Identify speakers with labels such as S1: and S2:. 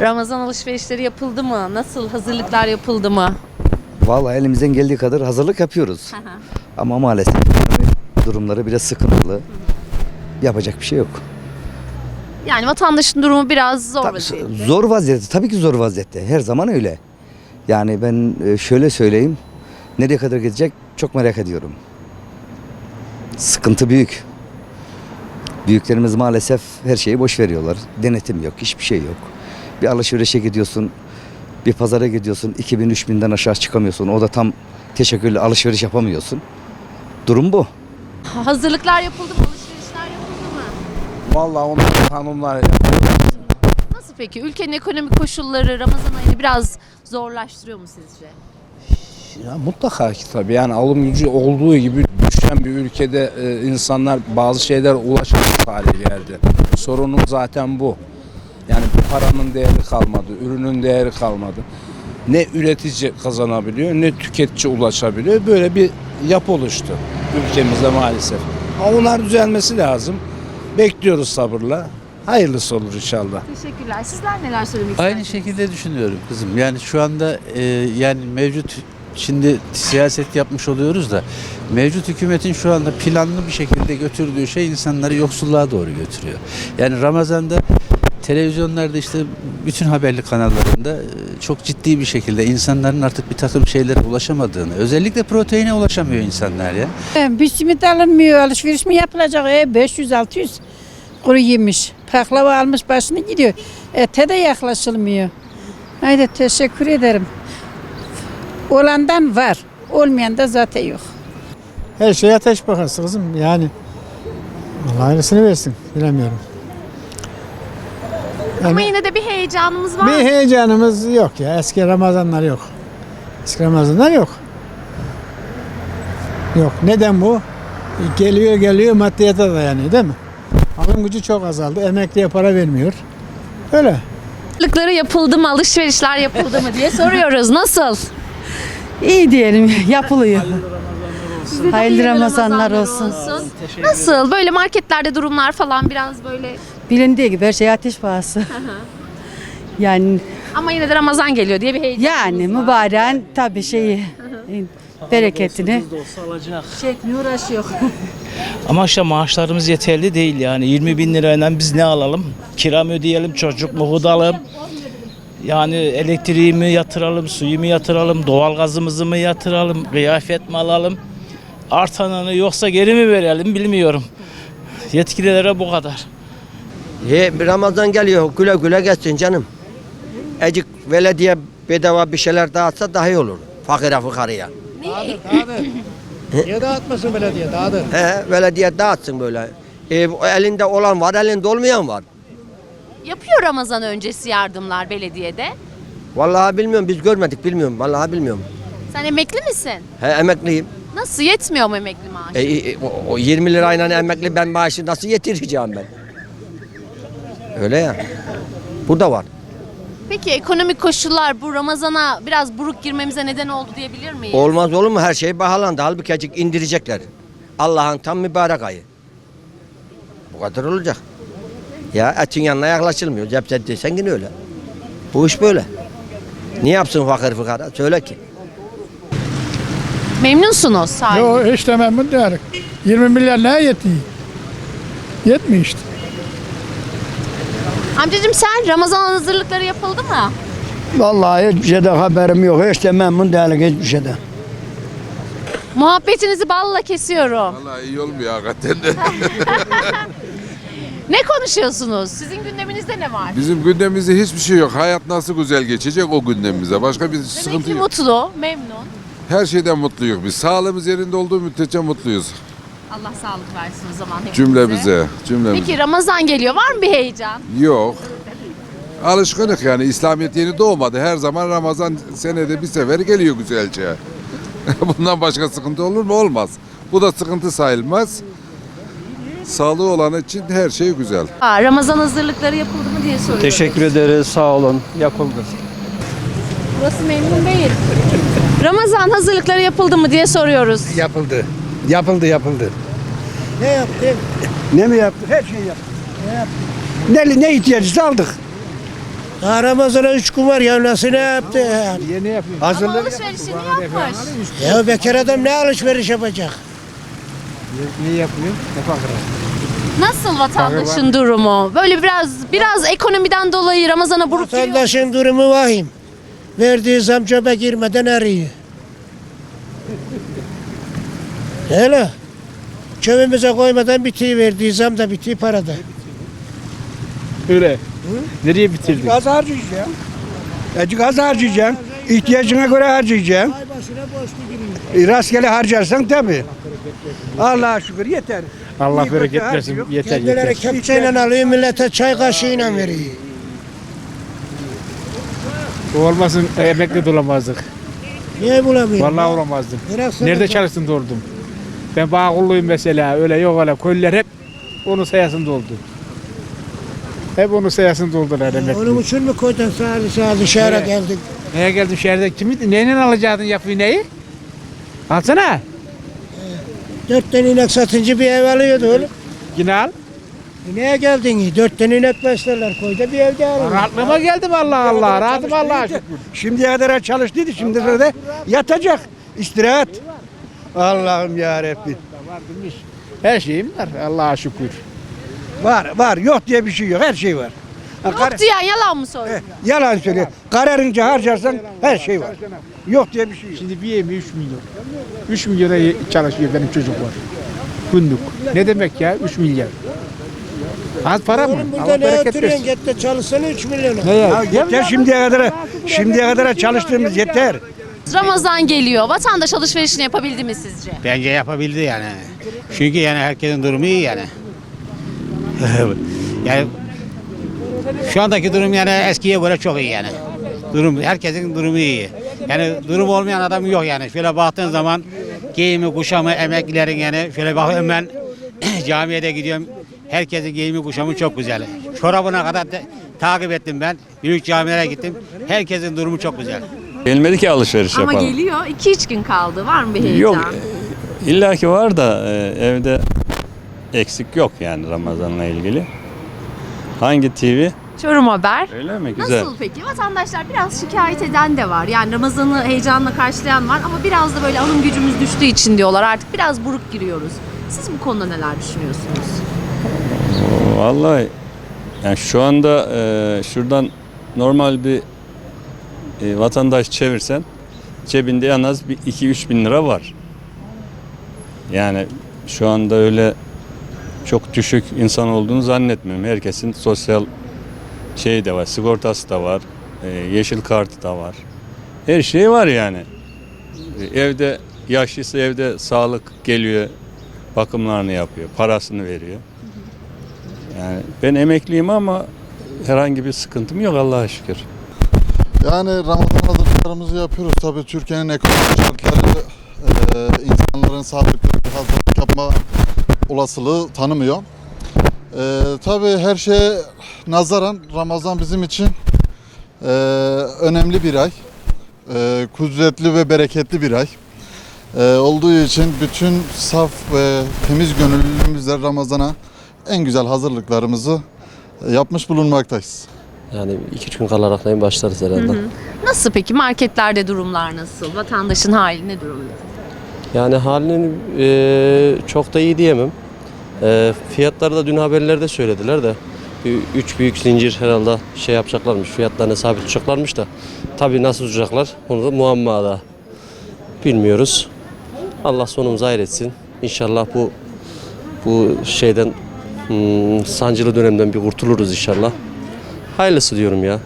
S1: Ramazan alışverişleri yapıldı mı? Nasıl hazırlıklar yapıldı mı?
S2: Vallahi elimizden geldiği kadar hazırlık yapıyoruz. Ama maalesef ekonomi durumları biraz sıkıntılı. Yapacak bir şey yok.
S1: Yani vatandaşın durumu biraz zor
S2: Tabii,
S1: vaziyette.
S2: zor vaziyette. Tabii ki zor vaziyette. Her zaman öyle. Yani ben e, şöyle söyleyeyim. Nereye kadar gidecek çok merak ediyorum. Sıkıntı büyük. Büyüklerimiz maalesef her şeyi boş veriyorlar. Denetim yok, hiçbir şey yok. Bir alışverişe gidiyorsun, bir pazara gidiyorsun, 2000-3000'den aşağı çıkamıyorsun. O da tam teşekkürlü alışveriş yapamıyorsun. Durum bu.
S1: Hazırlıklar yapıldı mı? Alışverişler yapıldı mı?
S3: Vallahi onlar hanımlar
S1: Nasıl peki? Ülkenin ekonomik koşulları Ramazan ayını biraz zorlaştırıyor mu sizce?
S3: ya mutlaka ki tabii yani alım gücü olduğu gibi düşen bir ülkede e, insanlar bazı şeyler ulaşamaz hale geldi. Sorunun zaten bu. Paranın değeri kalmadı, ürünün değeri kalmadı. Ne üretici kazanabiliyor ne tüketici ulaşabiliyor. Böyle bir yapı oluştu ülkemizde maalesef. Ama bunlar düzelmesi lazım. Bekliyoruz sabırla. Hayırlısı olur inşallah.
S1: Teşekkürler. Sizler neler söylemek
S4: Aynı
S1: istersiniz?
S4: şekilde düşünüyorum kızım. Yani şu anda e, yani mevcut şimdi siyaset yapmış oluyoruz da mevcut hükümetin şu anda planlı bir şekilde götürdüğü şey insanları yoksulluğa doğru götürüyor. Yani Ramazan'da televizyonlarda işte bütün haberli kanallarında e, çok ciddi bir şekilde insanların artık bir takım şeylere ulaşamadığını, özellikle proteine ulaşamıyor insanlar ya.
S5: Bir simit alınmıyor, alışveriş mi yapılacak? E, 500-600 kuru yemiş. Paklava almış başını gidiyor. Ete de yaklaşılmıyor. Haydi teşekkür ederim. Olandan var, olmayan da zaten yok.
S6: Her şey ateş pahası kızım yani. Allah ayrısını versin bilemiyorum.
S1: Ama yine de bir heyecanımız var.
S6: Bir heyecanımız yok ya eski Ramazanlar yok. Eski Ramazanlar yok. Yok. Neden bu? Geliyor geliyor maddiyata dayanıyor değil mi? Alım gücü çok azaldı. Emekliye para vermiyor. Öyle.
S1: Hazırlıkları yapıldı mı? Alışverişler yapıldı mı diye soruyoruz. Nasıl?
S7: İyi diyelim yapılıyor. Hayırlı Ramazanlar olsun.
S1: Nasıl? Böyle marketlerde durumlar falan biraz böyle
S7: Bilindiği gibi her şey ateş pahası. yani
S1: ama yine de Ramazan geliyor diye bir heyecan.
S7: yani mübareğin tabii şeyi bereketini çekmiyor uğraşıyor.
S8: Ama işte maaşlarımız yeterli değil yani 20 bin lirayla biz ne alalım? Kira mı ödeyelim, çocuk mu hudalım? Yani elektriğimi yatıralım, suyumu yatıralım, doğalgazımızı mı yatıralım, kıyafet mi alalım? Artananı yoksa geri mi verelim bilmiyorum. Yetkililere bu kadar.
S9: He, Ramazan geliyor güle güle geçsin canım. Ecik belediye bedava bir şeyler dağıtsa daha iyi olur. Fakire fukarıya.
S6: Niye dağıtmasın belediye? Dağıtır.
S9: He, belediye dağıtsın böyle. E, elinde olan var, elinde olmayan var.
S1: Yapıyor Ramazan öncesi yardımlar belediyede.
S9: Vallahi bilmiyorum, biz görmedik, bilmiyorum. Vallahi bilmiyorum.
S1: Sen emekli misin?
S9: He, emekliyim.
S1: Nasıl yetmiyor mu emekli maaşı?
S9: E, e, o, o 20 lirayla emekli ben maaşı nasıl yetireceğim ben? Öyle ya. Burada var.
S1: Peki ekonomik koşullar bu Ramazan'a biraz buruk girmemize neden oldu diyebilir miyiz?
S9: Olmaz olur mu? Her şey pahalandı. Halbuki acık indirecekler. Allah'ın tam mübarek ayı. Bu kadar olacak. Ya etin yanına yaklaşılmıyor. Cepset desen yine öyle. Bu iş böyle. Ne yapsın fakir fukara? Söyle ki.
S1: Memnunsunuz sahibi.
S6: Yok hiç de memnun değilim. 20 milyar neye yetiyor? Yetmiyor işte.
S1: Amcacığım sen Ramazan hazırlıkları yapıldı mı?
S10: Vallahi hiçbir şeyden haberim yok. Hiç de memnun değilim hiçbir şeyden.
S1: Muhabbetinizi balla kesiyorum.
S11: Vallahi iyi olmuyor hakikaten de.
S1: Ne konuşuyorsunuz? Sizin gündeminizde ne var?
S11: Bizim gündemimizde hiçbir şey yok. Hayat nasıl güzel geçecek o gündemimize. Başka bir
S1: Demek
S11: sıkıntı
S1: ki
S11: yok.
S1: mutlu, memnun.
S11: Her şeyden mutluyuz biz. Sağlığımız yerinde olduğu müddetçe mutluyuz.
S1: Allah sağlık versin o zaman hepimize.
S11: Cümlemize. Cümlemize.
S1: Peki Ramazan geliyor. Var mı bir heyecan?
S11: Yok. Alışkınlık yani. İslamiyet yeni doğmadı. Her zaman Ramazan senede bir sefer geliyor güzelce. Bundan başka sıkıntı olur mu? Olmaz. Bu da sıkıntı sayılmaz. Sağlığı olan için her şey güzel.
S1: Aa, Ramazan hazırlıkları yapıldı mı diye soruyorum.
S10: Teşekkür ederiz. Sağ olun. Yapıldı.
S1: Burası memnun değil. Ramazan hazırlıkları yapıldı mı diye soruyoruz.
S10: Yapıldı. Yapıldı yapıldı. Ne yaptı? Ne mi yaptık? Her şeyi yaptık. Ne yaptık? Ne, ne ihtiyacımızı aldık.
S9: Daha Ramazan'a üç gün var ya nasıl ne yaptı ya?
S12: Yeni yapıyor.
S1: Ama
S9: Hazırlık.
S1: alışverişini yapmış.
S9: Ya bekar adam ne alışveriş yapacak?
S12: Ne yapıyor? Ne fakir?
S1: Nasıl vatandaşın durumu? Böyle biraz biraz ekonomiden dolayı Ramazan'a buruk.
S9: Vatandaşın durumu vahim. Verdiği zam cebe girmeden arıyor. Hele. Cebimize koymadan bitiği verdiği zam da bitiği parada.
S12: Öyle. Nereye bitirdin?
S13: Az harcayacaksın. Azıcık az harcayacaksın. İhtiyacına göre harcayacaksın.
S9: Ay başına giriyor.
S13: E, Rastgele harcarsan tabii. Allah'a şükür yeter.
S12: Allah
S13: İyi
S12: bereket versin.
S13: harcıyor.
S12: Yeter
S9: Kendileri
S12: yeter.
S9: kepçeyle alıyor millete çay kaşığıyla veriyor.
S12: Olmasın emekli de olamazdık.
S9: Niye bulamıyor?
S12: Vallahi olamazdım.
S9: Neresi
S12: Nerede çalıştın doldum. Ben bağkulluyum mesela. Öyle yok öyle. Köylüler hep onun sayasında oldu. Hep onun sayasında doldular emekli.
S9: Onun için mi koydun sağ sağ dışarı
S12: Evet.
S9: geldik?
S12: Neye geldin şehirde? Kimi, neyle alacaktın yapıyı neyi? Alsana.
S9: Dört tane inek satınca bir ev alıyordu oğlum.
S12: Yine al.
S9: Neye geldin? Dört tane inek beslerler koyda bir evde alın.
S12: Aklıma geldim Allah Allah. Rahatım Allah'a şükür.
S13: Şimdiye kadar çalıştıydı. Şimdi de yatacak. İstirahat. Allah'ım ya Rabbi.
S12: Her şeyim var Allah'a şükür.
S13: Var var yok diye bir şey yok. Her şey var.
S1: Yok diyen yalan mı söylüyor?
S13: Eh, yalan söylüyor. Kararınca harcarsan her şey var. Yok diye bir şey yok.
S12: Şimdi bir yemeği 3 milyon. 3 milyona ye- çalışıyor benim çocuk var. Günlük. Ne demek ya 3 milyar? Az para mı?
S9: Oğlum burada
S12: Allah
S9: ne
S12: bereket
S9: oturuyorsun?
S12: versin.
S9: Git de çalışsana 3 milyona.
S12: Ne ya?
S13: Yeter şimdiye kadar şimdiye kadar çalıştığımız yeter.
S1: Ramazan geliyor. Vatandaş alışverişini yapabildi mi sizce?
S14: Bence yapabildi yani. Çünkü yani herkesin durumu iyi yani. yani şu andaki durum yani eskiye göre çok iyi yani. Durum herkesin durumu iyi. Yani durum olmayan adam yok yani. Şöyle baktığın zaman giyimi, kuşamı, emeklilerin yani şöyle bakıyorum ben camiye de gidiyorum. Herkesin giyimi, kuşamı çok güzel. Çorabına kadar da takip ettim ben. Büyük camilere gittim. Herkesin durumu çok güzel.
S15: Gelmedi ki alışveriş
S1: Ama
S15: yapalım.
S1: geliyor. 2-3 gün kaldı. Var mı bir heyecan?
S15: Yok illa ki var da e, evde eksik yok yani Ramazan'la ilgili. Hangi TV?
S1: Çorum Haber.
S15: Öyle mi? Güzel.
S1: Nasıl peki? Vatandaşlar biraz şikayet eden de var. Yani Ramazan'ı heyecanla karşılayan var ama biraz da böyle alım gücümüz düştüğü için diyorlar. Artık biraz buruk giriyoruz. Siz bu konuda neler düşünüyorsunuz?
S15: Vallahi yani şu anda e, şuradan normal bir e, vatandaş çevirsen cebinde en az bir 2-3 bin lira var. Yani şu anda öyle çok düşük insan olduğunu zannetmiyorum. Herkesin sosyal şey de var, sigortası da var, e, yeşil kartı da var. Her şey var yani. E, Evde yaşlıysa evde sağlık geliyor, bakımlarını yapıyor, parasını veriyor. Yani ben emekliyim ama herhangi bir sıkıntım yok Allah'a şükür.
S16: Yani Ramazan hazırlıklarımızı yapıyoruz. Tabii Türkiye'nin ekonomik şartları e, insanların bir hazırlık yapma olasılığı tanımıyor. E, tabii her şeye nazaran Ramazan bizim için e, önemli bir ay. E, kudretli ve bereketli bir ay. E, olduğu için bütün saf ve temiz gönüllülüğümüzle Ramazan'a en güzel hazırlıklarımızı yapmış bulunmaktayız.
S14: Yani iki üç gün kalarak başlarız herhalde.
S1: Nasıl peki? Marketlerde durumlar nasıl? Vatandaşın hali ne durumda?
S14: Yani halini e, çok da iyi diyemem. E, fiyatları da dün haberlerde söylediler de. bir Üç büyük zincir herhalde şey yapacaklarmış, fiyatlarını sabit tutacaklarmış da. Tabii nasıl tutacaklar onu da muamma da. Bilmiyoruz. Allah sonumuzu hayretsin. İnşallah bu bu şeyden hmm, sancılı dönemden bir kurtuluruz inşallah. Hayırlısı diyorum ya.